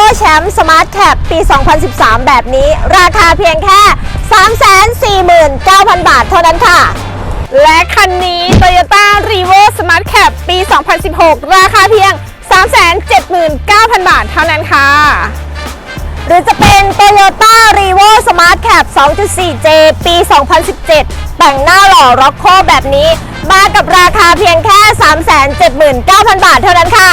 โ c แชมป์สมาร์ทแคปปี 2013 แบบนี้ ราคาเพียงแค่ 349,000 บาทเท่านั้นค่ะ และคันนี้ Toyota r e v o Smart Cap ปี 2016 ราคาเพียง 379,000 บาทเท่านั้นค่ะ หรือจะเป็น Toyota r e v o Smart Cap 2.4J ปี 2017 แต่งหน้าหล่อร็อกโคแบบนี้ มากับราคาเพียงแค่ 379,000 บาทเท่านั้นค่ะ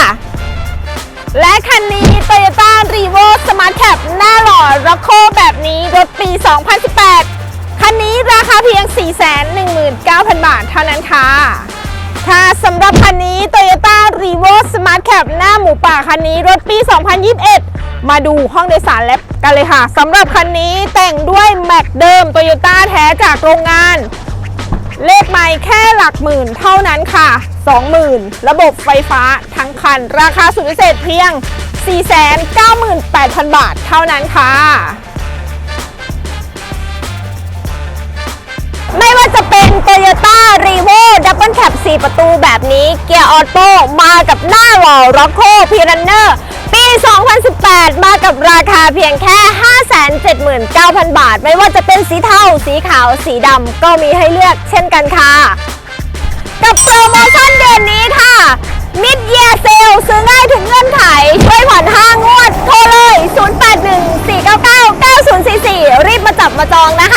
และคันนี้ Toyota r e v o Smart Cap หน้าหล่อร็อกโคแบบนี้รถปี 2018 คันนี้ราคาเพียง 419,000 บาทเท่านั้นค่ะ ค่ะสำหรับคันนี้ Toyota r e v o Smart Cap หน้าหมูป่าคันนี้รถปี 2021 มาดูห้องโดยสารแลบกันเลยค่ะสำหรับคันนี้แต่งด้วยแม็กเดิม Toyota แท้จากโรงงาน เลขไม่แค่หลักหมื่นเท่านั้นค่ะ 20,000 ระบบไฟฟ้าทั้งคัน ราคาสุดพิเศษเพียง 498,000 บาทเท่านั้นค่ะ ไม่ว่าจะเป็น Toyota r e v o Double Cab 4 ประตูแบบนี้เกียร์ออโต้มากับหน้าหล่อ Rocco p i r a n n e r ปี 2018 มากับราคาเพียงแค่ 579,000 บาท ไม่ว่าจะเป็นสีเทา สีขาว สีดำก็มีให้เลือกเช่นกันค่ะ กับโปรโมชั่นเดือน มาจองนะคะ